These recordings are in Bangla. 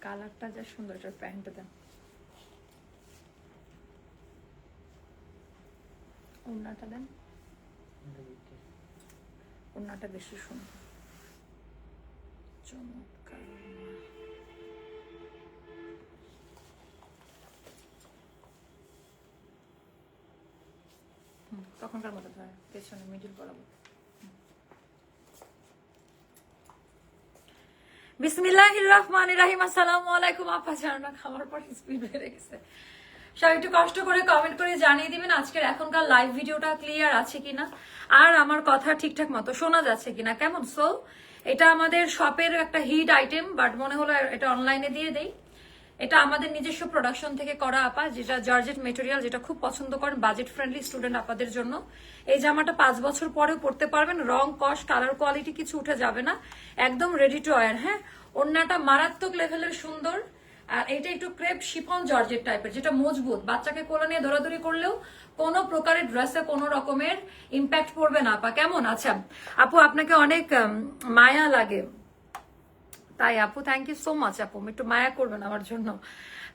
কালারটা যা সুন্দর, এটার প্যান্টটা দেন। ওড়নাটা দেন। ওড়নাটা বেশি সুন্দর। চমৎকার। তখনকার মতো পেছনে মিডিল বরাবর। বিসমিল্লাহ রহমান রাহিম আসসালামু আলাইকুম আপা জানা খাবার পর স্পিড বেড়ে গেছে। সব একটু কষ্ট করে কমেন্ট করে জানিয়ে দিবেন আজকের এখনকার লাইভ ভিডিওটা ক্লিয়ার আছে কিনা। আর আমার কথা ঠিকঠাক মতো শোনা যাচ্ছে কিনা। কেমন? সো এটা আমাদের শপের একটা হিট আইটেম বাট মনে হলো এটা অনলাইনে দিয়ে দেই। এটা আমাদের নিজস্ব প্রোডাকশন থেকে করা আপা, যেটা জর্জেট মেটেরিয়াল যেটা খুব পছন্দ করেন বাজেট ফ্রেন্ডলি স্টুডেন্ট আপাদের জন্য। এই জামাটা পাঁচ বছর পরেও পড়তে পারবেন, রং, কস কালার কোয়ালিটি কিছু উঠে যাবে না। একদম রেডি টু ওয়ার হ্যাঁ? অন্যটা মারাত্মক লেভেলের সুন্দর। আর এটা একটু ক্রেপ শিফন জর্জেট টাইপের যেটা মজবুত। বাচ্চাকে কোলে নিয়ে দৌড়াদৌড়ি করলেও কোনো প্রকারের ড্রেসে কোনো রকমের ইম্প্যাক্ট পড়বে না আপা। কেমন? আচ্ছা আপু, আপনাকে অনেক মায়া লাগে। তাই আপু থ্যাংক ইউ সো মাচ আপু। একটু মায়া করবেন আমার জন্য।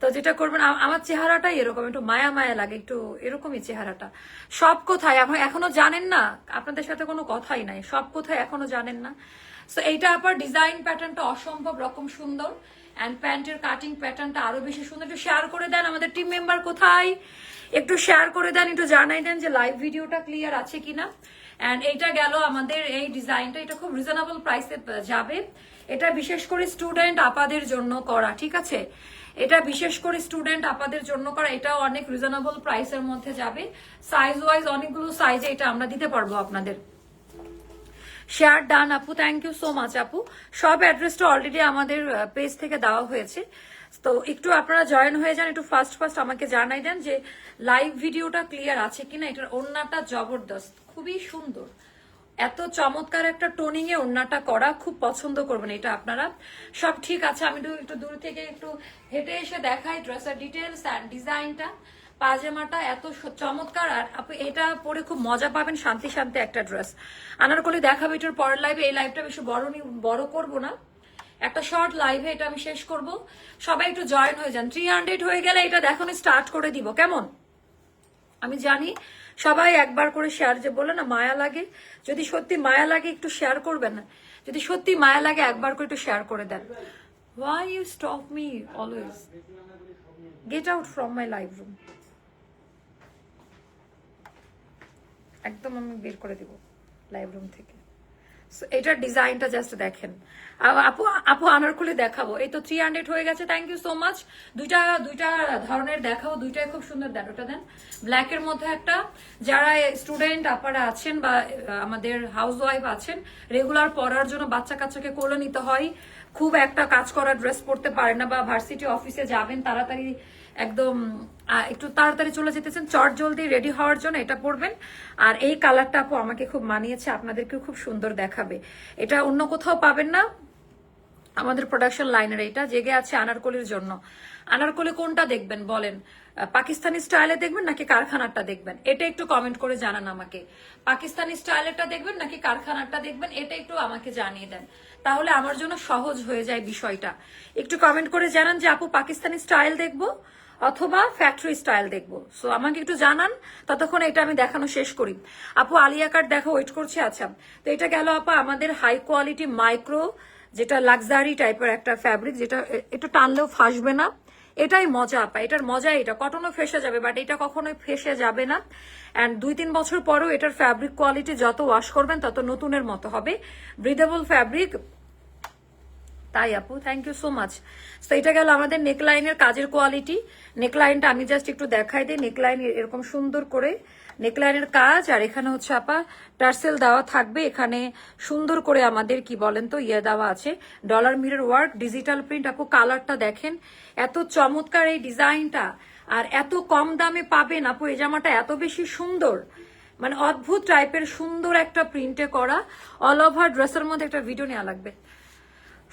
তো যেটা করবেন আমার চেহারাটাই এরকম, একটু মায়া মায়া লাগে, একটু এরকমই চেহারাটা। সব কোথায়? আপনি এখনও জানেন না? আপনাদের সাথে কোনো কথাই নাই। সব কোথায় এখনও জানেন না? সো এইটা আবার ডিজাইন প্যাটার্নটা অসম্ভব রকম সুন্দর। অ্যান্ড প্যান্টের কাটিং প্যাটার্নটা আরও বেশি সুন্দর। একটু শেয়ার করে দেন আমাদের টিম মেম্বার কোথায়? একটু শেয়ার করে দেন, একটু জানাই দেন যে লাইভ ভিডিওটা ক্লিয়ার আছে কিনা। অ্যান্ড এইটা গেল আমাদের এই ডিজাইনটা এটা খুব রিজনেবল প্রাইসে যাবে। এটা বিশেষ করে স্টুডেন্ট আপাদের জন্য করা, ঠিক আছে? এটা বিশেষ করে স্টুডেন্ট আপাদের জন্য করা, এটাও অনেক রিজনেবল প্রাইসের মধ্যে যাবে। সাইজ ওয়াইজ অনেকগুলো সাইজে এটা আমরা দিতে পারব আপনাদের। শেয়ার ডান আপু থ্যাংক ইউ সো মাচ আপু। সব অ্যাড্রেসটা অলরেডি আমাদের পেজ থেকে দেওয়া হয়েছে। তো একটু আপনারা জয়েন হয়ে যান, একটু ফার্স্ট ফার্স্ট আমাকে জানাই দেন যে লাইভ ভিডিওটা ক্লিয়ার আছে কিনা, এটার ওড়নাটা জবরদস্ত, খুবই সুন্দর। এত চমৎকার একটা টোনিং এ ওড়নাটা করা, খুব পছন্দ করবেন এটা আপনারা। সব ঠিক আছে, আমি একটু- দূর থেকে একটু হেঁটে এসে দেখাই ড্রেসের ডিটেলস অ্যান্ড ডিজাইনটা পাজামাটা এত চমৎকার, আর আপনি এটা পরে খুব মজা পাবেন, শান্তি শান্তি একটা ড্রেস আনারকলি দেখাবো এটার পরের লাইভে এই লাইভটা বেশি বড় নি- বড় করব না। একটা শর্ট লাইভে এটা আমি শেষ করব। সবাই একটু জয়েন হয়ে যান। থ্রি হান্ড্রেড হয়ে গেলে এটা দেখানো স্টার্ট করে দিব, কেমন? আমি জানি সবাই একবার করে শেয়ার যে বলে না, মায়া লাগে। যদি সত্যি মায়া লাগে, একটু শেয়ার করবেন। না যদি সত্যি মায়া লাগে, একবার করে একটু শেয়ার করে দেন। Why you stop me always get out from my life room একদম আমি বের করে দিব লাইভ রুম থেকে। এটার ডিজাইনটা জাস্ট দেখেন। আপু আপু আনারকুলি দেখাবো। এই তো থ্রি হান্ড্রেড হয়ে গেছে থ্যাংক ইউ সো মাচ দুইটা দুইটা ধরনের দেখাবো দুইটাই খুব সুন্দর দেন, ওটা দেন। ব্ল্যাকের মধ্যে একটা, যারা স্টুডেন্ট আপনারা আছেন বা আমাদের হাউস ওয়াইফ আছেন রেগুলার পড়ার জন্য বাচ্চা কাচ্চাকে কোলে নিতে হয়। খুব একটা কাজ করা ড্রেস পরতে পারে না বা ভার্সিটি অফিসে যাবেন, তাড়াতাড়ি একদম একটু তাড়াতাড়ি চলে যেতেছেন। চট জলদি রেডি হওয়ার জন্য এটা পরবেন। আর এই কালারটা আপু আমাকে খুব মানিয়েছে, আপনাদেরকেও খুব সুন্দর দেখাবে। এটা অন্য কোথাও পাবেন না। আমাদের প্রোডাকশন লাইনের এটা, জেগে আছে আনারকলির জন্য। আনারকলি কোনটা দেখবেন বলেন? পাকিস্তানি স্টাইলে দেখবেন নাকি কারখানাটা দেখবেন? এটা একটু কমেন্ট করে জানান আমাকে। পাকিস্তানি স্টাইলেরটা দেখবেন নাকি কারখানাটা দেখবেন? এটা একটু আমাকে জানিয়ে দেন। তাহলে আমার জন্য সহজ হয়ে যায় বিষয়টা। একটু কমেন্ট করে জানান যে আপু পাকিস্তানি স্টাইল দেখব। অথবা ফ্যাক্টরি স্টাইল দেখব। সো আমাকে একটু জানান, ততক্ষণ এটা আমি দেখানো শেষ করি। আপু আলিয়া কাট দেখা ওয়েট করছে আচ্ছা। তো এটা গেল, আপা, আমাদের হাই কোয়ালিটি মাইক্রো যেটা লাক্সারি টাইপের একটা ফ্যাব্রিক যেটা একটু টানলেও ফাসবে না। এটাই মজা, আপা, এটার মজা এটা। কটনও ফেসে যাবে বাট এটা কখনোই ফেসে যাবে না। অ্যান্ড দুই তিন বছর পরেও এটার ফ্যাব্রিক কোয়ালিটি যত ওয়াশ করবেন, তত নতুনের মতো হবে। ব্রিদেবল ফ্যাব্রিক তাই আপু থ্যাংক ইউ সো মাচ তো এটা গেল আমাদের নেকলাইনের কাজের কোয়ালিটি নেকলাইনটা আমি জাস্ট একটু দেখাই দিই। নেকলাইন এরকম সুন্দর করে নেকলাইনের কাজ, আর এখানে হচ্ছে আপা টার্সেল দেওয়া থাকবে। এখানে সুন্দর করে আমাদের কি বলেন তো ইয়ে দেওয়া আছে। Dollar mirror work digital print আপু কালারটা দেখেন। এত চমৎকার এই ডিজাইনটা আর এত কম দামে পাবেন আপু, এই জামাটা এত বেশি সুন্দর। মানে অদ্ভুত টাইপের সুন্দর একটা প্রিন্টে করা। অল ওভার ড্রেসের মধ্যে একটা ভিডিও নেওয়া লাগবে।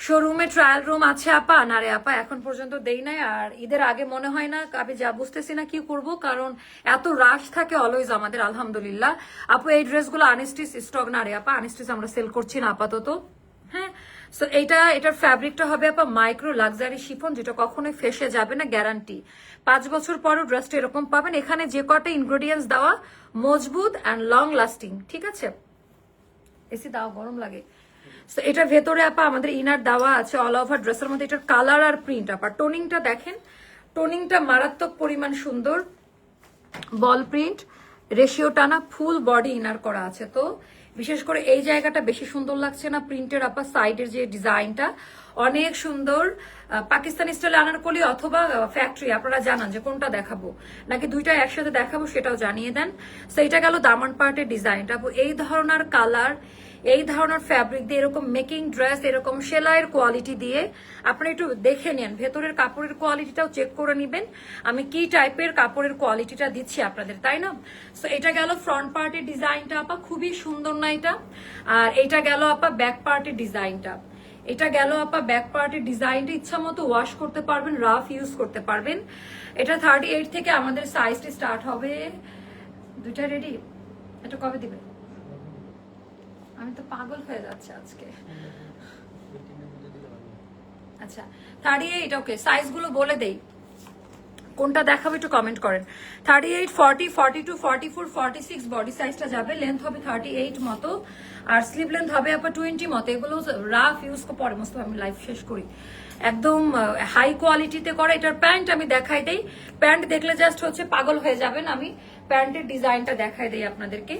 শোরুমে ট্রায়াল রুম আছে, আপা। না রে, আপা, এখন পর্যন্ত দেই নাই। আর ঈদের আগে মনে হয় না, আমি যা বুঝতেছি না কি করব, কারণ এত রাশ থাকে অলওয়েজ আমাদের, আলহামদুলিল্লাহ। আপু, এই ড্রেসগুলো আনস্টিচ স্টক না রে, আপা। আনস্টিচ আমরা সেল করছি না, আপাতত। হ্যাঁ? সো এটা, এটার ফ্যাব্রিকটা হবে, আপা মাইক্রো লাক্সারি শিফন যেটা কখনোই ফেসে যাবে না গ্যারান্টি পাঁচ বছর পরও ড্রেসটা এরকম পাবেন। এখানে যে কটা ইনগ্রেডিয়েন্টস দেওয়া, মজবুত অ্যান্ড লং লাস্টিং ঠিক আছে? এসি দাও, গরম লাগে। তো এটার ভেতরে আপা আমাদের ইনার দেওয়া আছে অল ওভার ড্রেসের মধ্যে। এটার কালার আর প্রিন্ট আপা। টোনিংটা দেখেন। টোনিংটা মারাত্মক পরিমাণ সুন্দর। বল প্রিন্ট রেশিও টানা ফুল বডি ইনার করা আছে তো। বিশেষ করে এই জায়গাটা বেশি সুন্দর লাগছে না প্রিন্টের আপা সাইডের যে ডিজাইনটা অনেক সুন্দর। পাকিস্তানি স্টাইল আনারকলি অথবা ফ্যাক্টরি আপনারা জানান যে কোনটা দেখাবো। নাকি দুইটা একসাথে দেখাবো সেটাও জানিয়ে দেন। এটা গেল দামান পার্টের ডিজাইনটা এই ধরনের কালার এই ধরনের ফ্যাব্রিক দিয়ে এরকম মেকিং ড্রেস এরকম সেলাইয়ের কোয়ালিটি দিয়ে আপনি একটু দেখে নেন। ভেতরের কাপড়ের কোয়ালিটিটাও চেক করে নেবেন। আমি কি টাইপের কাপড়ের কোয়ালিটিটা দিচ্ছি আপনাদের, তাই না? সো এটা গেল ফ্রন্ট পার্টের ডিজাইনটা আপা, খুবই সুন্দর না এটা? আর এটা গেল আপা ব্যাক পার্টের ডিজাইনটা এটা গেল আপা ব্যাক পার্টের ডিজাইনটা ইচ্ছা মতো ওয়াশ করতে পারবেন রাফ ইউজ করতে পারবেন। এটা থার্টি এইট থেকে আমাদের সাইজটি স্টার্ট হবে। দুইটা রেডি এটা কবে দিবে? আমি তো পাগল হয়ে যাচ্ছে আজকে। আচ্ছা থার্টি এইট ওকে সাইজগুলো বলে দেই। কোনটা দেখাবো একটু কমেন্ট করেন। Thirty eight forty forty two forty four forty six body সাইজটা যাবে লেন্থ হবে থার্টি এইট মতো আর স্লিভ লেন্থ হবে আপনার টোয়েন্টি মতো। এগুলো রাফ ইউজ পরে মস্ত আমি লাইফ শেষ করি। একদম হাই কোয়ালিটিতে করা এটার প্যান্ট আমি দেখাই দেই। প্যান্ট দেখলে জাস্ট হচ্ছে পাগল হয়ে যাবেন আমি। প্যান্টের ডিজাইনটা দেখাই দেই আপনাদেরকে।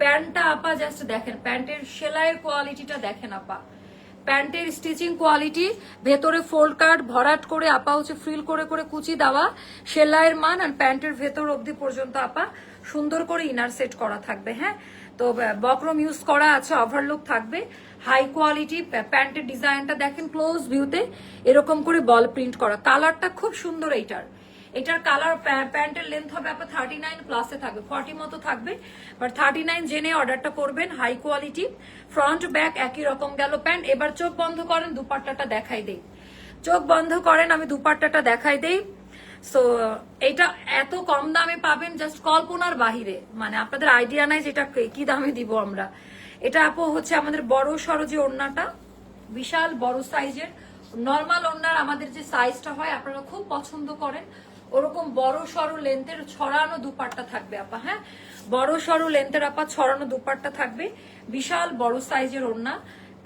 প্যান্টটা আপা জাস্ট দেখেন, প্যান্টের সেলাইয়ের কোয়ালিটিটা দেখেন আপা। প্যান্টের স্টিচিং কোয়ালিটি ভেতরে ফোল্ড কাট ভরাট করে আপা হচ্ছে ফ্রিল করে করে কুচি দেওয়া, সেলাইয়ের মান আর প্যান্টের ভেতর অবধি পর্যন্ত আপা সুন্দর করে ইনার সেট করা থাকবে হ্যাঁ? তো বক্রম ইউজ করা আছে ওভারলুক থাকবে হাই কোয়ালিটি প্যান্টের ডিজাইনটা দেখেন ক্লোজ ভিউতে এরকম করে বল প্রিন্ট করা। কালারটা খুব সুন্দর এইটার। এটার কালার প্যান্টের লেন্থ হবে আপনার থার্টি নাইন প্লাসে থাকবে ফর্টি মতো থাকবে। বাট থার্টি নাইন জেনে অর্ডারটা করবেন হাই কোয়ালিটি ফ্রন্ট ব্যাক একই রকম গেল প্যান্ট এবার চোখ বন্ধ করেন, দুপাট্টাটা দেখাই দেই। চোখ বন্ধ করেন, আমি দুপাট্টাটা দেখাই দেই। সো এটা এত কম দামে পাবেন জাস্ট কল্পনার বাহিরে। মানে আপনাদের আইডিয়া নাই যেটা কে- দামে দিব আমরা। এটা আপু হচ্ছে আমাদের বড় সড়ো যে ওড়নাটা, বিশাল বড় সাইজের নর্মাল ওড়নার আমাদের যে সাইজটা হয়, আপনারা খুব পছন্দ করেন। ওরকম বড় সড়ো লেন্থের ছড়ানো দুপাট্টা থাকবে, আপা হ্যাঁ? বড় সড়ো লেন্থের আপা, ছড়ানো দুপাট্টা থাকবে। বিশাল, বড় সাইজের ওড়না।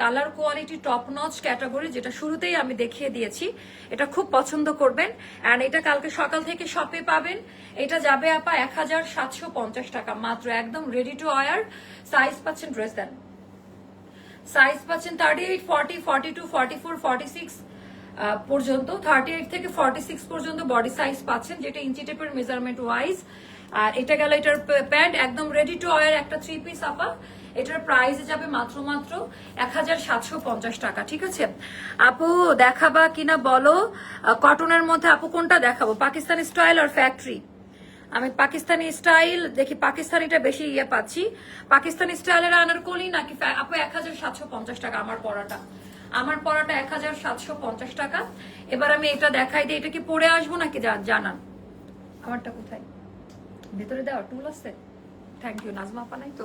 Colour quality top notch category যেটা শুরুতেই আমি দেখিয়ে দিয়েছি। এটা খুব পছন্দ করবেন। অ্যান্ড এটা কালকে সকাল থেকে শপে পাবেন। এটা যাবে আপা এক হাজার সাতশো পঞ্চাশ টাকা। মাত্র একদম রেডি টু আয়ার সাইজ পাচ্ছেন ড্রেস দেন। সাইজ পাচ্ছেন thirty eight forty forty two forty four forty six পর্যন্ত থার্টি এইট থেকে ফর্টি সিক্স পর্যন্ত বডি সাইজ পাচ্ছেন, যেটা ইঞ্চি টেপের মেজারমেন্ট ওয়াইজ আর এটা গেল এটার প্যান্ট একদম রেডি টু ওয়ার একটা থ্রি পিস আপা এটার প্রাইস যাবে মাত্র মাত্র এক হাজার সাতশো পঞ্চাশ টাকা, ঠিক আছে? আপু, দেখাবা কিনা বলো? কটনের মধ্যে আপু কোনটা দেখাবো? পাকিস্তানি স্টাইল আর ফ্যাক্টরি আমি পাকিস্তানি স্টাইল দেখি পাকিস্তানিটা বেশি ইয়ে পাচ্ছি। পাকিস্তানি স্টাইলের আনারকলি নাকি আপু এক হাজার সাতশো পঞ্চাশ টাকা আমার পড়াটা আমার পড়াটা এক হাজার সাতশো পঞ্চাশ টাকা। এবার আমি এটা দেখাই দিই এটা কি পরে আসব নাকি জানান। আমারটা কোথায়? ভেতরে দেওয়া টুল আছে? থ্যাংক ইউ নাজমা আপা নাই তো?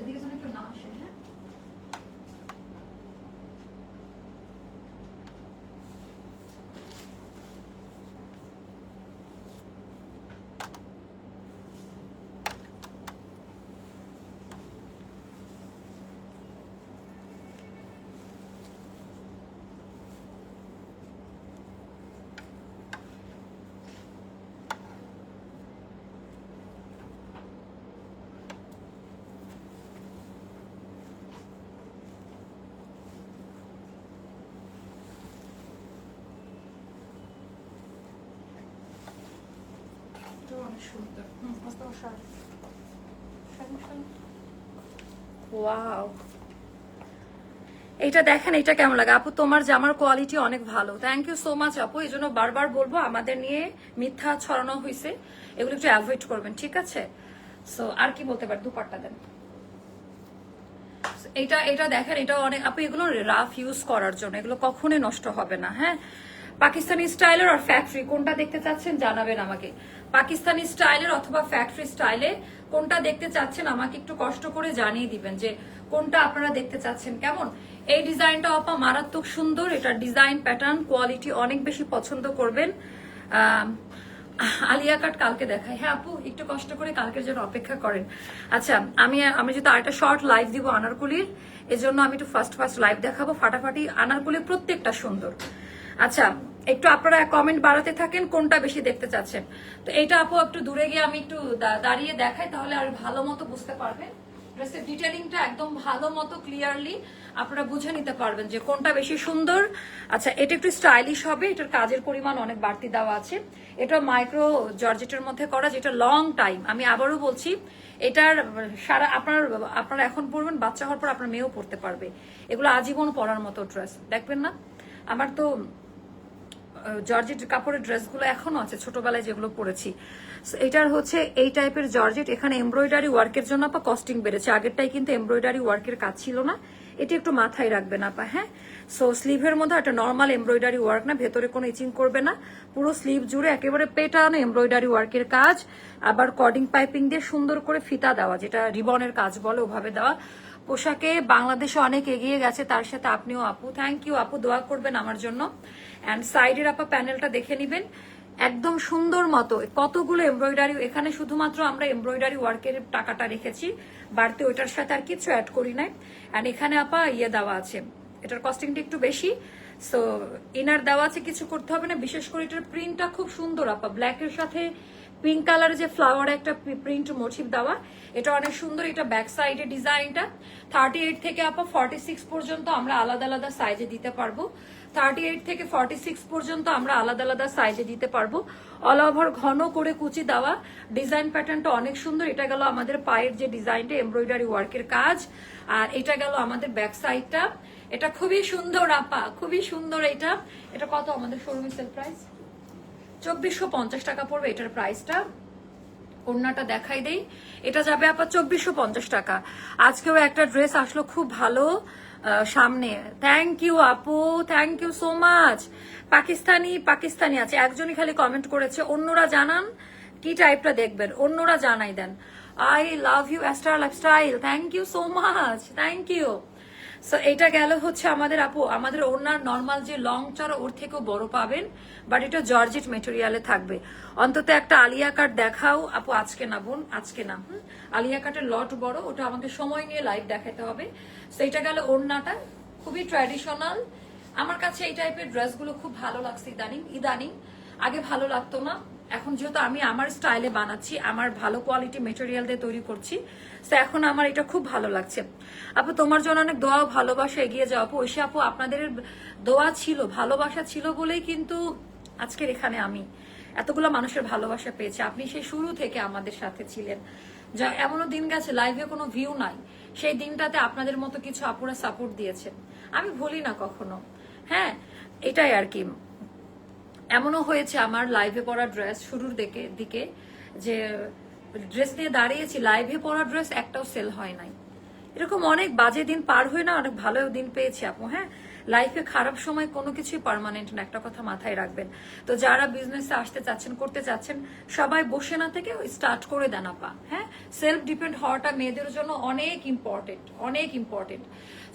এদিকে না আসে হ্যাঁ? সুন্দর সরেন। ওয়াও এটা দেখেন এটা কেমন লাগে? আপু তোমার জামার কোয়ালিটি অনেক ভালো। থ্যাংক ইউ সো মাচ আপু। এই জন্য বারবার বলব আমাদের নিয়ে মিথ্যা ছড়ানো হয়েছে এগুলো একটু অ্যাভয়েড করবেন ঠিক আছে? সো আর কি বলতে পারি? দুপাট্টা দেন। এটা এটা দেখেন এটা অনেক আপু এগুলো রাফ ইউজ করার জন্য। এগুলো কখনোই নষ্ট হবে না হ্যাঁ? পাকিস্তানি স্টাইলের আর ফ্যাক্টরি কোনটা দেখতে চাচ্ছেন জানাবেন আমাকে। পাকিস্তানি স্টাইলের অথবা ফ্যাক্টরি স্টাইলে কোনটা দেখতে চাচ্ছেন আমাকে একটু কষ্ট করে জানিয়ে দিবেন যে কোনটা আপনারা দেখতে চাচ্ছেন কেমন। এই ডিজাইনটা আপা মারাত্মক সুন্দর এটা ডিজাইন প্যাটার্ন কোয়ালিটি অনেক বেশি পছন্দ করবেন। আলিয়া কাট কালকে দেখায় হ্যাঁ আপু, একটু কষ্ট করে কালকের জন্য অপেক্ষা করেন। আচ্ছা আমি আমি যদি আরেকটা শর্ট লাইভ দিব আনারকুলির, এজন্য আমি একটু ফার্স্ট ফার্স্ট লাইভ দেখাবো। ফাটাফাটি আনারকুলির প্রত্যেকটা সুন্দর। আচ্ছা একটু আপনারা কমেন্ট বাড়াতে থাকেন, কোনটা বেশি দেখতে চাচ্ছেন? তো এইটা আপু একটু দূরে গিয়ে আমি একটু দাঁড়িয়ে দেখাই, তাহলে আর ভালো মতো বুঝতে পারবেন। ড্রেসের ডিটেলিংটা একদম ভালো মতো ক্লিয়ারলি আপনারা বুঝে নিতে পারবেন যে কোনটা বেশি সুন্দর। আচ্ছা এটা একটু স্টাইলিশ হবে, এটার কাজের পরিমাণ অনেক বাড়তি দেওয়া আছে। এটা মাইক্রো জর্জেটের মধ্যে করা, যেটা লং টাইম আমি আবারও বলছি, এটার সারা আপনার, আপনারা এখন পড়বেন বাচ্চা হওয়ার পর আপনার মেয়েও পড়তে পারবে। এগুলো আজীবন পরার মতো ড্রেস দেখবেন না? আমার তো জর্জেট কাপড়ের ড্রেসগুলো এখনও আছে, ছোটবেলায় যেগুলো পরেছি। এটার হচ্ছে এই টাইপের জর্জেট। এখানে এমব্রয়ডারি ওয়ার্কের জন্য আপা কস্টিং বেড়েছে। আগেরটাই কিন্তু এমব্রয়ডারি ওয়ার্কের কাজ ছিল না। এটি একটু মাথায় রাখবেন আপা হ্যাঁ? সো স্লিভের মধ্যে একটা নর্মাল এমব্রয়ডারি ওয়ার্ক না, ভেতরে কোনো ইচিং করবে না। পুরো স্লিভ জুড়ে একেবারে পেটানো এমব্রয়ডারি ওয়ার্কের কাজ। আবার কর্ডিং পাইপিং দিয়ে সুন্দর করে ফিতা দেওয়া, যেটা রিবনের কাজ বলে ওভাবে দেওয়া। পোশাকে বাংলাদেশে অনেক এগিয়ে গেছে, তার সাথে আপনিও আপু। থ্যাংক ইউ আপু, দোয়া করবেন আমার জন্য। অ্যান্ড সাইডের আপা প্যানেলটা দেখে নিবেন। একদম সুন্দর মতো, কতগুলো এমব্রয়ডারি এখানে শুধুমাত্র আমরা এমব্রয়ডারি ওয়ার্কের টাকাটা রেখেছি। বাড়তি ওইটার সাথে আর কিছু অ্যাড করি নাই। অ্যান্ড এখানে আপা ইয়ে দেওয়া আছে, এটার কস্টিংটা একটু বেশি। সো ইনার দেওয়া আছে, কিছু করতে হবে না। বিশেষ করে এটার প্রিন্টটা খুব সুন্দর আপা ব্ল্যাকের সাথে পিঙ্ক কালারের যে ফ্লাওয়ার একটা প্রিন্ট মোটিভ দেওয়া, এটা অনেক সুন্দর, এটা ব্যাক সাইডে ডিজাইনটা থার্টি এইট থেকে আপা ফর্টি সিক্স পর্যন্ত আমরা আলাদা আলাদা সাইজে দিতে পারব। থার্টি এইট থেকে ফর্টি সিক্স পর্যন্ত আমরা আলাদা আলাদা সাইজে দিতে পারব। অল ওভার ঘন করে কুচি দেওয়া। ডিজাইন প্যাটার্নটা অনেক সুন্দর। এটা গেল আমাদের পায়ের যে ডিজাইনটা এমব্রয়ডারি ওয়ার্কের কাজ। আর এটা গেল আমাদের ব্যাক সাইডটা এটা খুবই সুন্দর, আপা, খুবই সুন্দর এটা। এটা কত আমাদের শোরুমে সেল প্রাইস চব্বিশশো পঞ্চাশ টাকা পড়বে এটার প্রাইসটা ওড়নাটা দেখাই দেই। এটা যাবে আপা চব্বিশশো পঞ্চাশ টাকা। আজকেও একটা ড্রেস আসলো খুব ভালো সামনে। থ্যাংক ইউ আপু thank you so much Pakistani Pakistani আছে। একজনই খালি কমেন্ট করেছে, অন্যরা জানান, কি টাইপটা দেখবেন? অন্যরা জানাই দেন। I love you Aster lifestyle thank you so much thank you so এটা গেল হচ্ছে আমাদের আপু, আমাদের ওনার নর্মাল যে লং চড়া ওর থেকেও বড় পাবেন বাট এটা জর্জেট মেটেরিয়ালে থাকবে। অন্তত একটা আলিয়া কাট দেখাও, আপু, আজকে না বোন, আজকে না, হুম? আলিয়া কাটের লট বড়, ওটা আমাকে সময় নিয়ে লাইভ দেখাতে হবে। সো এটা গেল ওড়নাটা, খুবই ট্র্যাডিশনাল আমার কাছে এই টাইপের ড্রেসগুলো খুব ভালো লাগছে ইদানিং ইদানিং। আগে ভালো লাগতো না। এখন যেহেতু আমি আমার স্টাইলে বানাচ্ছি, আমার ভালো কোয়ালিটি মেটেরিয়াল দিয়ে তৈরি করছি, তো এখন আমার এটা খুব ভালো লাগছে। আপু, তোমার জন্য অনেক দোয়া ভালোবাসা এগিয়ে যাও আপু ঐশী আপু, আপনাদের দোয়া ছিল, ভালোবাসা ছিল বলেই কিন্তু আজকের এখানে আমি এতগুলো মানুষের ভালোবাসা পেয়েছি। আপনি সেই শুরু থেকে আমাদের সাথে ছিলেন। যা এমনও দিন গেছে লাইভে কোনো ভিউ নাই। সেই দিনটাতে আপনাদের মতো কিছু আপুরা সাপোর্ট দিয়েছে। আমি ভুলি না কখনো। হ্যাঁ এটাই আর কি। এমনও হয়েছে আমার লাইভে পরা ড্রেস শুরুর দিকে দিকে যে ড্রেস নিয়ে দাঁড়িয়েছি লাইভে পরা ড্রেস একটাও সেল হয় নাই। এরকম অনেক বাজে দিন পার হয়ে না, অনেক ভালো দিন পেয়েছি আপু হ্যাঁ? লাইফে খারাপ সময় কোনো কিছুই পার্মানেন্ট না, একটা কথা মাথায় রাখবেন। তো যারা বিজনেসে আসতে চাচ্ছেন, করতে চাচ্ছেন, সবাই বসে না থেকে স্টার্ট করে দেন আপা হ্যাঁ? সেলফ ডিপেন্ড হওয়াটা মেয়েদের জন্য অনেক ইম্পর্টেন্ট অনেক ইম্পর্টেন্ট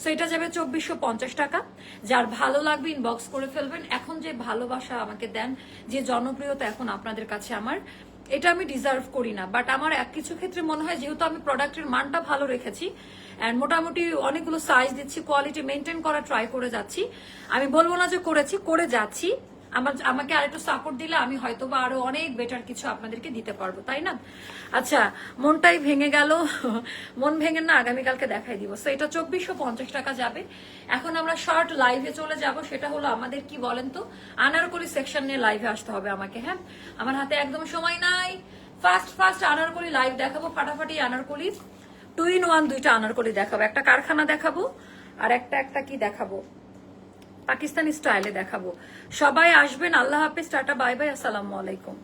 সো এটা যাবে চব্বিশশো পঞ্চাশ টাকা। যার ভালো লাগবে ইনবক্স করে ফেলবেন। এখন যে ভালোবাসা আমাকে দেন, যে জনপ্রিয়তা এখন আপনাদের কাছে আমার এটা আমি ডিজার্ভ করি না বাট আমার এক কিছু ক্ষেত্রে মনে হয় যেহেতু আমি প্রোডাক্টের মানটা ভালো রেখেছি অ্যান্ড মোটামুটি অনেকগুলো সাইজ দিচ্ছি কোয়ালিটি মেনটেন করা ট্রাই করে যাচ্ছি, আমি বলব না যে করেছি, করে যাচ্ছি আমার, আমাকে আরেকটু সাপোর্ট দিলে আমি হয়তো বা আরও অনেক বেটার কিছু আপনাদেরকে দিতে পারব, তাই না? আচ্ছা মনটাই ভেঙে গেল। মন ভেঙে না, আগামীকালকে দেখাই দিব। সো এটা চব্বিশশো পঞ্চাশ টাকা যাবে। এখন আমরা শর্ট লাইভে চলে যাব। সেটা হলো আমাদের কি বলেন তো? আনারকলি সেকশন নিয়ে লাইভে আসতে হবে আমাকে হ্যাঁ? আমার হাতে একদম সময় নাই। ফার্স্ট ফার্স্ট আনারকলি লাইভ দেখাবো। ফাটাফাটি আনারকলি টু ইন ওয়ান দুইটা আনারকলি দেখাবো। একটা কারখানা দেখাবো আর একটা একটা কি দেখাবো? পাকিস্তানি স্টাইলে দেখাবো। সবাই আসবেন। আল্লাহ হাফিজ টাটা বাই বাই আসসালামু আলাইকুম।